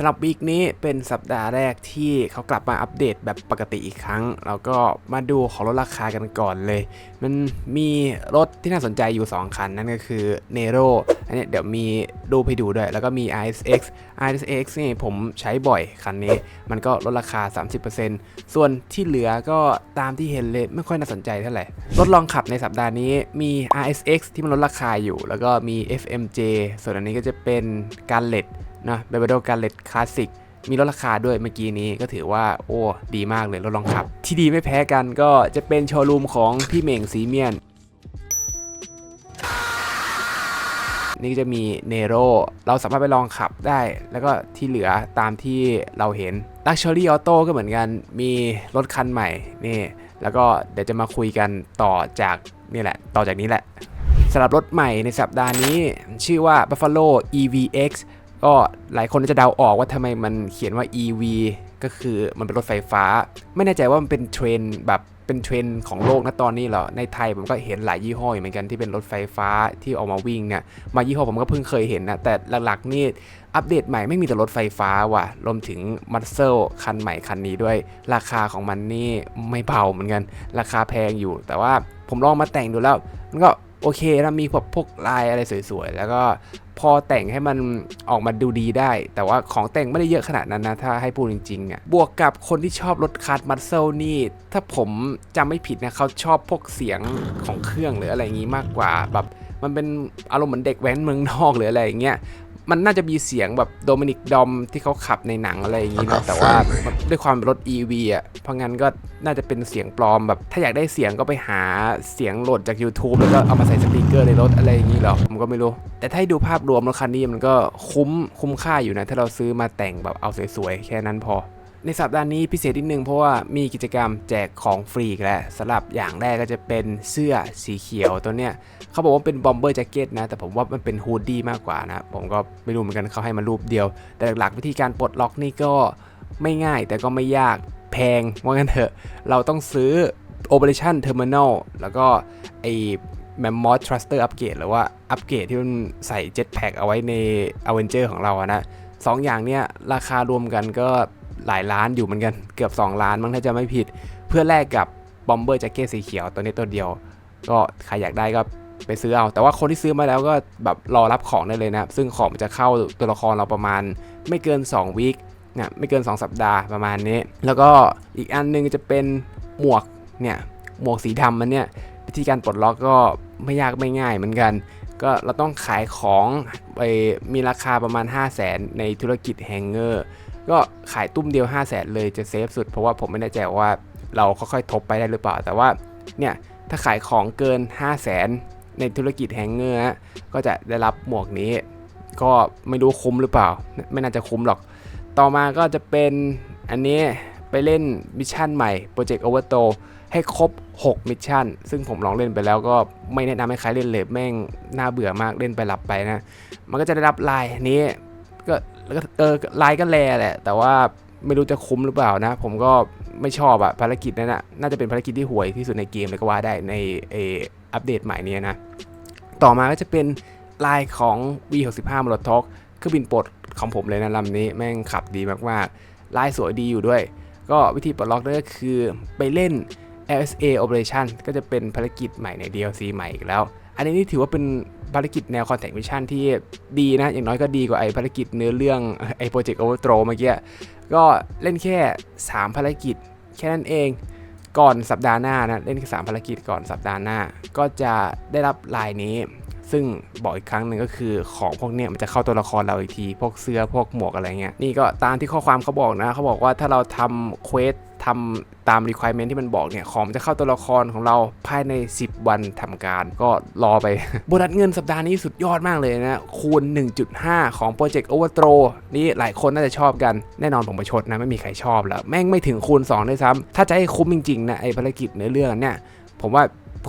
สำหรับวีคนี้เป็นสัปดาห์แรกที่เขากลับมาอัปเดตแบบปกติอีกครั้ง แล้วก็มาดูของลดราคากันก่อนเลย มันมีรถที่น่าสนใจอยู่ 2 คัน นั่นก็คือ Nero อันนี้เดี๋ยวมีรูปให้ดูด้วย แล้วก็มี RSX RSX นี่ผมใช้บ่อยคันนี้ มันก็ลดราคา 30%ส่วนที่เหลือก็ตามที่เห็นเลยไม่ค่อยน่าสนใจเท่าไหร่ รถลองขับในสัปดาห์นี้มี RSX ที่มันลดราคาอยู่ แล้วก็มี FMJ ส่วนอันนี้ก็จะเป็นการเลด นะเบเบโดการเลดคลาสสิกมีลดราคาด้วยเมื่อกี้นี้ก็ถือว่าโอ้ดีมากเลยรถลองขับ ที่ดีไม่แพ้กันก็จะเป็นโชว์รูมของพี่เม่งสีเมียน นี่จะมีเนโรเราสามารถไปลองขับได้ แล้วก็ที่เหลือตามที่เราเห็น Luxury Auto ก็เหมือนกันมีรถคันใหม่นี่แล้วก็เดี๋ยวจะมาคุยกันต่อจากนี่แหละ ต่อจากนี้แหละสำหรับรถใหม่ในสัปดาห์นี้ ชื่อว่า Buffalo EVX ก็หลายคนจะเดาออกว่าทำไมมันเขียนว่า EV ก็คือมันเป็นรถไฟฟ้า ไม่แน่ใจว่ามันเป็นเทรนแบบเป็นเทรนของโลกนะตอนนี้เหรอ ในไทยผมก็เห็นหลายยี่ห้ออยู่เหมือนกันที่เป็นรถไฟฟ้าที่ออกมาวิ่งเนี่ย มายี่ห้อผมก็เพิ่งเคยเห็นนะ แต่หลักๆนี่อัปเดตใหม่ไม่มีแต่รถไฟฟ้าว่ะ รวมถึงมั z เซลคันใหม่คันนี้ด้วย ราคาของมันนี่ไม่เบาเหมือนกัน ราคาแพงอยู่ แต่ว่าผมลองมาแต่งดูแล้ว มันก็ โอเคเรามีพวกพวกลายอะไรสวยๆ แล้วก็พอแต่งให้มันออกมาดูดีได้ แต่ว่าของแต่งไม่ได้เยอะขนาดนั้นนะ ถ้าให้พูดจริงๆอะบวกกับคนที่ชอบรถคาร์ดมัสเซลนี่ ถ้าผมจำไม่ผิดนะเขาชอบพวกเสียงของเครื่องหรืออะไรอย่างงี้มากกว่าแบบมันเป็นอารมณ์เหมือนเด็กแว้นเมืองนอกหรืออะไรอย่างเงี้ย มันน่าจะมีเสียงแบบโดมินิกดอมที่เขาขับในหนังอะไรอย่างนี้นะแต่ว่าด้วยความเป็นรถ EV อะเพราะงั้นก็น่าจะเป็นเสียงปลอมแบบ ถ้าอยากได้เสียงก็ไปหาเสียงโหลดจาก YouTube แล้วก็เอามาใส่สปีกเกอร์ในรถอะไรอย่างนี้หรอผมก็ไม่รู้ แต่ถ้าให้ดูภาพรวมรถคันนี้มันก็คุ้มคุ้มค่าอยู่นะ ถ้าเราซื้อมาแต่งแบบเอาสวยๆแค่นั้นพอ ในสัปดาห์นี้พิเศษนิดนึงเพราะว่ามีกิจกรรมแจกของฟรีอีกแล้วสำหรับอย่างแรกก็จะเป็นเสื้อสีเขียวตัวเนี้ยเขาบอกว่าเป็นบอมเบอร์แจ็คเก็ตนะ แต่ผมว่ามันเป็นฮูดดี้มากกว่านะ ผมก็ไม่รู้เหมือนกันเขาให้มารูปเดียว แต่หลักๆวิธีการปลดล็อกนี่ก็ไม่ง่ายแต่ก็ไม่ยากแพงว่างั้นเถอะ เราต้องซื้อ Operation Terminal แล้วก็ไอ m a m m o t h Thruster Upgrade หรือว่าอัปเกรดที่มันใส่ Jetpack เอาไว้ใน Avenger ของเราอะนะสองอย่างเนี้ยราคารวมกันก็ หลายล้านอยู่เหมือนกันเกือบ 2 ล้านมั้งถ้าจะไม่ผิด เพื่อแลกกับบอมเบอร์แจ็คเก็ตสีเขียวตัวนี้ตัวเดียว ก็ใครอยากได้ก็ไปซื้อเอา แต่ว่าคนที่ซื้อมาแล้วก็แบบรอรับของได้เลยนะซึ่งของมันจะเข้าตัวละครเราประมาณ ไม่เกิน2วีคเนี่ยไม่เกิน 2 สัปดาห์ประมาณนี้ แล้วก็อีกอันหนึงจะเป็นหมวกเนี่ยหมวกสีดำมันเนี่ยวิธีการปลดล็อกก็ไม่ยากไม่ง่ายเหมือนกัน ก็เราต้องขายของไปมีราคาประมาณ 5 0 0แสนในธุรกิจแฮงเกอร์ ก็ขายตุ้มเดียว 5 0 0แสนเลยจะเซฟสุด เพราะว่าผมไม่แน่ใจว่าเราค่อยๆทบไปได้หรือเปล่า แต่ว่าเนี่ยถ้าขายของเกิน 5 0 0แสนในธุรกิจแฮงเกอร์ก็จะได้รับหมวกนี้ ก็ไม่รู้คุ้มหรือเปล่า ไม่น่าจะคุ้มหรอก ต่อมาก็จะเป็นอันนี้ไปเล่นมิชชั่นใหม่ Project Overthrow ให้ครบ 6 มิชชั่น ซึ่งผมลองเล่นไปแล้วก็ไม่แนะนำให้ใครเล่นเลยแม่งน่าเบื่อมากเล่นไปหลับไปนะ มันก็จะได้รับลายนี้ แล้วก็เออลายก็แลแหละ แต่ว่าไม่รู้จะคุ้มหรือเปล่านะ ผมก็ไม่ชอบอะภารกิจนั้นนะน่าจะเป็นภารกิจที่ห่วยที่สุดในเกมเลยก็ว่าได้ในเออัปเดตใหม่นี้นะ ต่อมาก็จะเป็นลายของ V65 m o l o t o k เครื่องบินปรดของผมเลยนะลำนี้แม่งขับดีมากๆลายสวยดีอยู่ด้วย ก็วิธีปลดล็อกนั่นก็คือไปเล่น LSA Operation ก็จะเป็นภารกิจใหม่ใน DLC ใหม่อีกแล้ว อันนี้นี่ถือว่าเป็น ภารกิจแนว Contact Mission ที่ดีนะ อย่างน้อยก็ดีกว่าไอ้ภารกิจเนื้อเรื่องไอ้ Project Overthrow เมื่อกี้ก็เล่นแค่ 3 ภารกิจแค่นั้นเองก่อนสัปดาห์หน้านะ เล่นแค่สามภารกิจก่อนสัปดาห์หน้า ก็จะได้รับลายนี้ ซึ่งบอกอีกครั้งหนึ่งก็คือของพวกเนี้ยมันจะเข้าตัวละครเราอีกที พวกเสื้อพวกหมวกอะไรเงี้ยนี่ก็ตามที่ข้อความเขาบอกนะเขาบอกว่าถ้าเราทำเควส ทำตาม requirement ที่มันบอกเนี่ย ของจะเข้าตัวละครของเราภายใน 10 วันทำการ ก็รอไป โบนัสเงินสัปดาห์นี้สุดยอดมากเลยนะ คูณ 1.5 ของโปรเจกต์โอเวอร์โตรนี่หลายคนน่าจะชอบกัน แน่นอนผมประชดนะ ไม่มีใครชอบแล้ว แม่งไม่ถึงคูณ2ด้วยซ้ำถ้าจะให้คุ้มจริงๆนะไอ้ภารกิจเนื้อเรื่องเนี่ย ผมว่า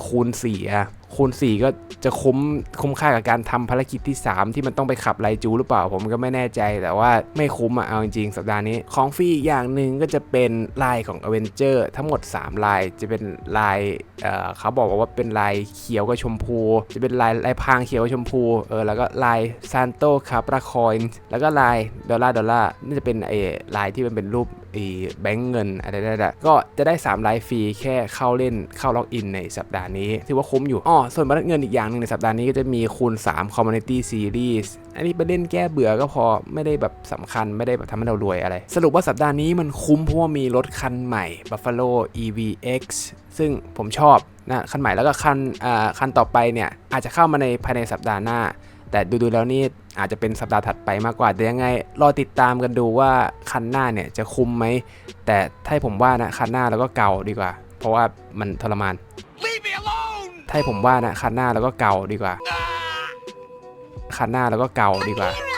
คูณ4อะ คูณ4 ก็จะคุ้มคุ้มค่ากับการทำภารกิจที่ 3 ที่มันต้องไปขับไลจูหรือเปล่า ผมก็ไม่แน่ใจแต่ว่าไม่คุ้มอะเอาจริงๆ สัปดาห์นี้ ของฟรีอีกอย่างหนึ่งก็จะเป็นลายของ a v e n g e r ทั้งหมด 3 ลายจะเป็นลายเเขาบอกว่าเป็นลายเขียวกับชมพู จะเป็นลายลายพรางเขียวกับชมพูเออแล้วก็ลายซานโตคาปราคอยน์แล้วก็ลายดอลลาร์ดอลลาร์น่จะเป็นไอ้ลายที่มันเป็นรูปแบงก์เงินอะไรนั่นแหละก็จะได้3ลายฟรีแค่เข้าเล่นเข้าล็อกอินในสัปดาห์นี้ถือว่าคุ้มอยู่อ๋อส่วนบัตรเงินอีกอย่างหนึ่งในสัปดาห์นี้ก็จะมีคูณ3 Community Series อันนี้ไปเล่นแก้เบื่อก็พอไม่ได้แบบสำคัญไม่ได้แบบทำให้เรารวยอะไร สรุปว่าสัปดาห์นี้มันคุ้มเพราะว่ามีรถคันใหม่ Buffalo EVX ซึ่งผมชอบนะคันใหม่แล้วก็คันอ่าคันต่อไปเนี่ยอาจจะเข้ามาในภายในสัปดาห์หน้า แต่ดูๆแล้วนี่อาจจะเป็นสัปดาห์ถัดไปมากกว่าแต่ยังไงรอติดตามกันดูว่าคันหน้าเนี่ยจะคุ้มไหม แต่ถ้าให้ผมว่านะคันหน้าแล้วก็เก่าดีกว่า เพราะว่ามันทรมาน Leave me alone! ถ้าให้ผมว่านะคันหน้าแล้วก็เก่าดีกว่าคันหน้าแล้วก็เก่าดีกว่า Boring!